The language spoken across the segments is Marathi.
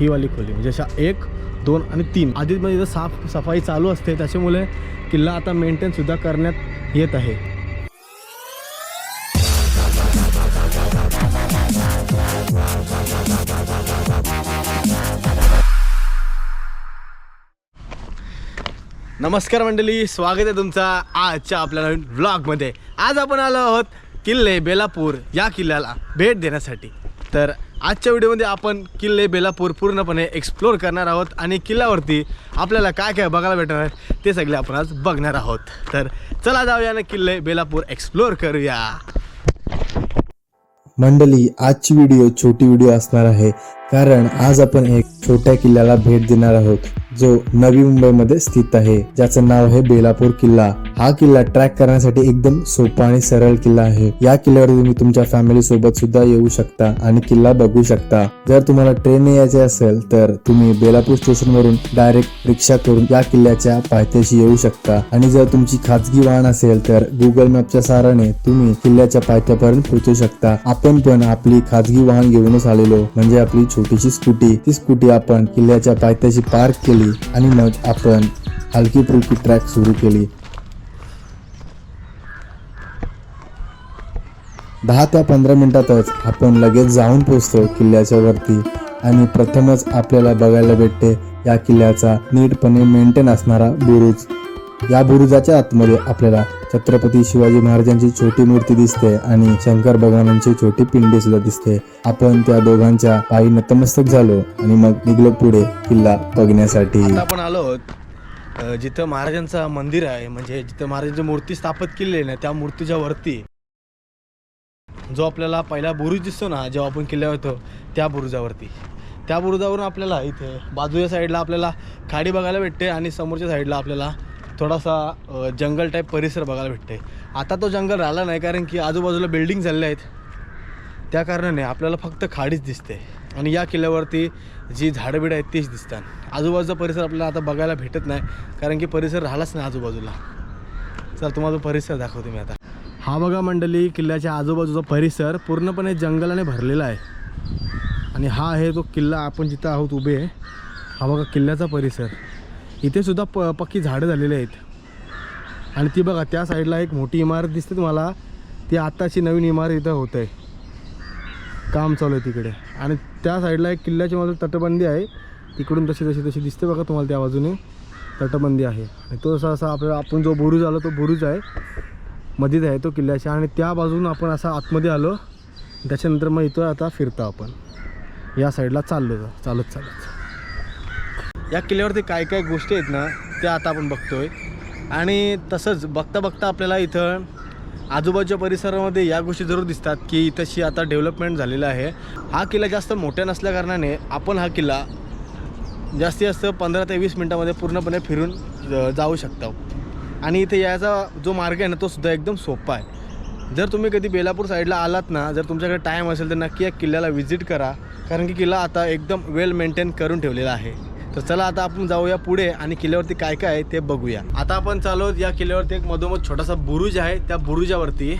ही वाली खोली. म्हणजे अशा एक दोन आणि तीन. आधीच म्हणजे इथं साफ सफाई चालू असते. त्याच्यामुळे किल्ला आता मेंटेनसुद्धा करण्यात येत आहे. नमस्कार मंडळी. स्वागत आहे तुमचा आजच्या आपल्या नवीन ब्लॉगमध्ये आज आपण आलो आहोत किल्ले बेलापूर या किल्ल्याला भेट देण्यासाठी. तर आजच्या व्हिडिओमध्ये आपण किल्ले बेलापूर पूर्णपणे एक्सप्लोर करणार आहोत आणि किल्ल्यावरती आपल्याला काय काय बघायला भेटणार आहे ते सगळे आपण आज बघणार आहोत. तर चला जाऊया ना किल्ले बेलापूर एक्सप्लोर करूया. मंडळी आजची व्हिडिओ छोटी व्हिडिओ असणार आहे. कारण आज आपण एक छोट्या किल्ल्याला भेट देणार आहोत जो नवी मुंबईमध्ये स्थित आहे. ज्याचं नाव आहे बेलापूर किल्ला. हा किल्ला ट्रॅक करण्यासाठी एकदम सोपा आणि सरळ किल्ला आहे. या किल्ल्यावर तुम्ही तुमच्या फॅमिली सोबत सुद्धा येऊ शकता आणि किल्ला बघू शकता. जर तुम्हाला ट्रेन यायचे असेल तर तुम्ही बेलापूर स्टेशन वरून डायरेक्ट रिक्षा करून या किल्ल्याच्या पायथ्याशी येऊ शकता. आणि जर तुमची खाजगी वाहन असेल तर गुगल मॅपच्या सहाराने तुम्ही किल्ल्याच्या पायथ्यापर्यंत पोहोचू शकता. आपण पण आपली खाजगी वाहन घेऊनच आलेलो म्हणजे आपली छोटीशी स्कूटी ती स्कूटी आपण किल्ल्याच्या पायथ्याशी पार्क केली आणि मग आपण हलकी फुलकी ट्रॅक सुरू केली. दहा ते पंधरा मिनिटातच आपण लगेच जाऊन पोचतो किल्ल्याच्या वरती आणि प्रथमच आपल्याला बघायला भेटते या किल्ल्याचा नीटपणे मेंटेन असणारा बुरुज. या बुरुजाच्या आतमध्ये आपल्याला छत्रपती शिवाजी महाराजांची छोटी मूर्ती दिसते आणि शंकर भगवानांची छोटी पिंडी सुद्धा दिसते. आपण त्या दोघांच्या पायी नतमस्तक झालो आणि मग निघलो पुढे किल्ला बघण्यासाठी. आपण आलो जिथं महाराजांचं मंदिर आहे म्हणजे जिथं महाराजांची मूर्ती स्थापित केलेली आहे ना त्या मूर्तीच्या वरती. जो आपल्याला पहिला बुरुज दिसतो ना जेव्हा आपण किल्ल्यावर होतो त्या बुरुजावरती. त्या बुरुजावरून आपल्याला इथे बाजूच्या साईडला आपल्याला खाडी बघायला भेटते आणि समोरच्या साईडला आपल्याला थोडासा जंगल टाईप परिसर बघायला भेटते आता तो जंगल राहिला नाही कारण की आजूबाजूला बिल्डिंग झालेल्या आहेत. त्या कारणाने आपल्याला फक्त खाडीच दिसते आणि या किल्ल्यावरती जी झाडं बिडं आहेत तीच दिसतात. आजूबाजूचा परिसर आपल्याला आता बघायला भेटत नाही कारण की परिसर राहिलाच नाही आजूबाजूला. चल तुम्हाला परिसर दाखवतो मी आता. हा बघा मंडळी किल्ल्याच्या आजूबाजूचा परिसर पूर्णपणे जंगलाने भरलेला आहे. आणि हा आहे तो किल्ला आपण जिथं आहोत उभे आहे. हा बघा किल्ल्याचा परिसर. इथे सुद्धा प पक्की झाडं झालेली आहेत. आणि ती बघा त्या साईडला एक मोठी इमारत दिसते तुम्हाला. ती आत्ताची नवीन इमारत इथं होत आहे काम चालू आहे तिकडे. आणि त्या साईडला एक किल्ल्याची माझं तटबंदी आहे. तिकडून तशी तशी तशी दिसते बघा तुम्हाला त्या बाजूने. तटबंदी आहे. आणि तो असा असा आपल्याला आपण जो बुरुज आलो तो बुरुज आहे. मध्येच आहे तो किल्ल्याच्या. आणि त्या बाजून आपण असा आतमध्ये आलो. त्याच्यानंतर मग इथं आता फिरतो आपण. या साईडला चाललो चालत चालत. या किल्ल्यावरती काय काय गोष्टी आहेत ना त्या आता आपण बघतोय. आणि तसंच बघता बघता आपल्याला इथं आजूबाजूच्या परिसरामध्ये या गोष्टी जरूर दिसतात की तशी आता डेव्हलपमेंट झालेलं आहे. हा किल्ला जास्त मोठ्या नसल्याकारणाने आपण हा किल्ला जास्तीत जास्त पंधरा ते वीस मिनटामध्ये पूर्णपणे फिरून जाऊ शकता. आणि इथे यायचा जो मार्ग आहे ना तो सुद्धा एकदम सोपा आहे. जर तुम्ही कधी बेलापूर साईडला आलात ना जर तुमच्याकडे टाईम असेल तर नक्की या किल्ल्याला व्हिजिट करा. कारण की किल्ला आता एकदम वेल मेंटेन करून ठेवलेला आहे. तर चला आता आपण जाऊया पुढे आणि किल्ल्यावरती काय काय आहे ते बघूया. आता आपण चालू या किल्ल्यावरती एक मधोमध छोटासा बुरुज आहे. त्या बुरुजावरती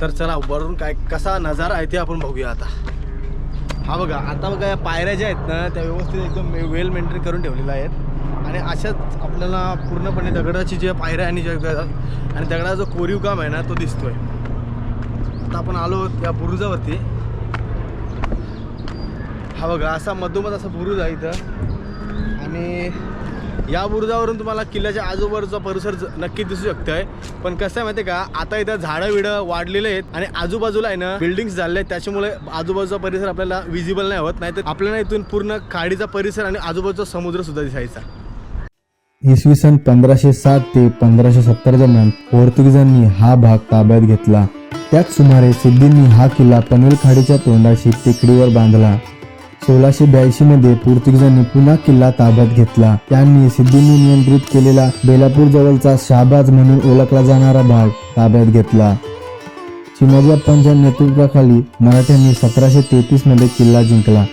तर चला वरून काय कसा नजारा आहे ते आपण बघूया आता. हा बघा आता बघा या पायऱ्या ज्या आहेत ना त्या व्यवस्थित एकदम वेल मेंटेन करून ठेवलेल्या आहेत. आणि अशाच आपल्याला पूर्णपणे दगडाची जी पायऱ्या आणि जे आणि दगडाचा जो कोरीव काम आहे ना तो दिसतोय. आता आपण आलो त्या बुरुजावरती. हा बघा असा मधोमध असा बुरुज आहे इथं. आणि या बुरुजावरून तुम्हाला किल्ल्याच्या आजूबाजूचा परिसर नक्की दिसू शकतोय. पण कसं आहे माहिती का? आता इथं झाडं विडं वाढलेले आहेत आणि आजूबाजूला आहे ना बिल्डिंग्स झाले आहेत. त्याच्यामुळे आजूबाजूचा परिसर आपल्याला विजिबल नाही होत. नाही तर आपल्याला इथून पूर्ण खाडीचा परिसर आणि आजूबाजूचा समुद्र सुद्धा दिसायचा. इसवी सन पंधराशे सात ते पंधराशे सत्तर दरम्यान पोर्तुगीजांनी हा भाग ताब्यात घेतला. त्याच सुमारे सिद्धींनी हा किल्ला पनवेल खाडीच्या तोंडाशी टेकडीवर बांधला. सोळाशे ब्याऐंशी मध्ये पोर्तुगीजांनी पुन्हा किल्ला ताब्यात घेतला. त्यांनी सिद्धींनी नियंत्रित केलेला बेलापूर जवळचा शाहबाज म्हणून ओळखला जाणारा भाग ताब्यात घेतला. शिवाजी अप्पांच्या नेतृत्वाखाली मराठ्यांनी सतराशे तेहतीसमध्ये किल्ला जिंकला.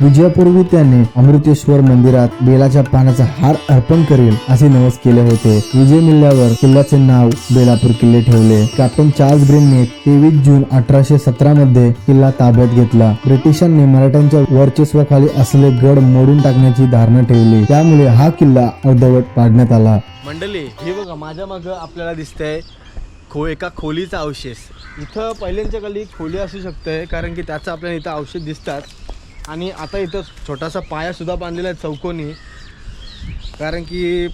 विजयापूर्वी त्याने अमृतेश्वर मंदिरात बेलाच्या पानाचा हार अर्पण करेल असे नवस केले होते. विजय मिल्ल्यावर किल्ल्याचे नाव बेलापूर किल्ले ठेवले. कॅप्टन चार्ल्स ग्रीनने तेवीस जून अठराशे सतरा मध्ये किल्ला ताब्यात घेतला. ब्रिटिशांनी मराठ्यांच्या वर्चस्वाखाली असलेले गड मोडून टाकण्याची धारणा ठेवली. त्यामुळे हा किल्ला अर्धवट पाडण्यात आला. मंडळी हे बघा माझ्या मागं आपल्याला दिसतंय खो एका खोलीचा अवशेष. इथं पहिल्यांच्या खाली खोली असू शकते कारण की त्याचं आपल्याला इथं अवशेष दिसतात. आणि आता इथं छोटासा पायासुद्धा बांधलेला आहे चौकोनी. कारण की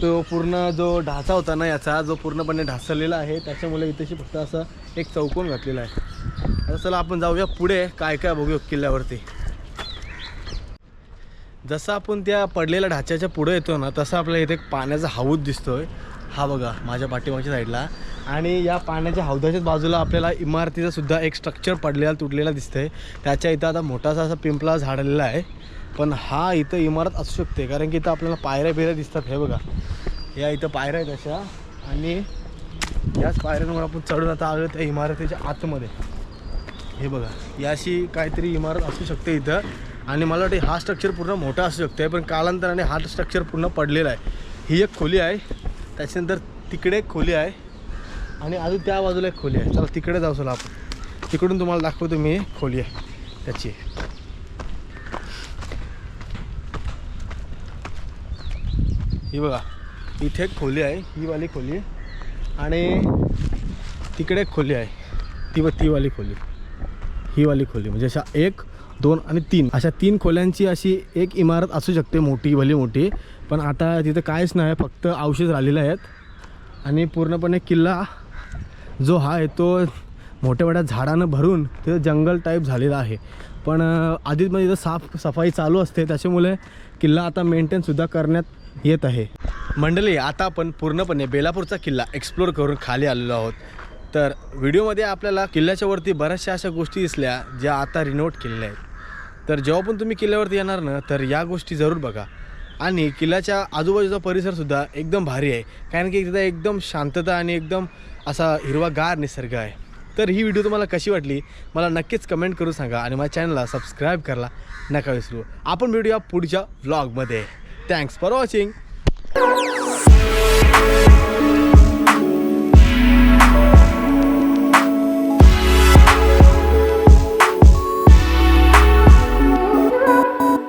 तो पूर्ण जो ढाचा होता ना याचा जो पूर्णपणे ढासळलेला आहे त्याच्यामुळे इथेशी फक्त असं एक चौकोन घातलेला आहे. आता चला आपण जाऊया पुढे काय काय बघूया किल्ल्यावरती. जसं आपण त्या पडलेल्या ढाच्याच्या पुढे येतो ना तसं आपल्याला इथे एक पाण्याचा हाऊद दिसतोय. हा बघा माझ्या पाठीमागच्या साईडला आणि या पाण्याच्या हौदाच्याच बाजूला आपल्याला इमारतीचं सुद्धा एक स्ट्रक्चर पडलेला तुटलेला दिसतंय. त्याच्या इथं आता मोठासा असा पिंपला झाडलेला आहे. पण हा इथं इमारत असू शकते कारण की इथं आपल्याला पायऱ्या बिऱ्या दिसतात हे बघा. या इथं पायऱ्या आहेत अशा आणि याच पायऱ्यांवर आपण चढून आता आलो त्या इमारतीच्या आतमध्ये. हे बघा याशी काहीतरी इमारत असू शकते इथं. आणि मला वाटते हा स्ट्रक्चर पूर्ण मोठा असू शकते पण कालांतराने हा स्ट्रक्चर पूर्ण पडलेला आहे. ही एक खोली आहे. त्याच्यानंतर तिकडे एक खोली आहे. आणि अजून त्या बाजूला एक खोली आहे. चला तिकडे जाऊ चला आपण. तिकडून तुम्हाला दाखवतो मी खोली आहे. त्याची. ही बघा इथे एक खोली आहे ही वाली खोली. आणि तिकडे एक खोली आहे. ती व ती वाली खोली. ही वाली खोली. म्हणजे अशा एक दोन आणि तीन. अशा तीन खोल्यांची अशी एक इमारत असू शकते मोठी भली मोठी. पण आता तिथं काहीच नाही फक्त औषध राहिलेलं आहेत. आणि पूर्णपणे किल्ला जो हा आहे तो मोठ्या मोठ्या झाडानं भरून तिथं जंगल टाईप झालेला आहे. पण आधीच म्हणजे इथं साफ सफाई चालू असते त्याच्यामुळे किल्ला आता मेंटेनसुद्धा करण्यात येत आहे. मंडळी आता आपण पूर्णपणे बेलापूरचा किल्ला एक्सप्लोर करून खाली आलेलो आहोत. तर व्हिडिओमध्ये आपल्याला किल्ल्याच्या वरती बऱ्याचशा अशा गोष्टी दिसल्या ज्या आता रिनोट केलेल्या आहेत. तर जेव्हा पण तुम्ही किल्ल्यावरती येणार ना तर या गोष्टी जरूर बघा. आणि किल्ल्याच्या आजूबाजूचा परिसरसुद्धा एकदम भारी आहे. कारण की तिथं एकदम शांतता आणि एकदम असा हिरवागार निसर्ग आहे. तर ही व्हिडिओ तुम्हाला कशी वाटली? मला नक्कीच कमेंट करून सांगा आणि माझ्या चॅनलला सबस्क्राईब करायला नका विसरू. आपण भेटूया पुढच्या व्लॉगमध्ये थँक्स फॉर वॉचिंग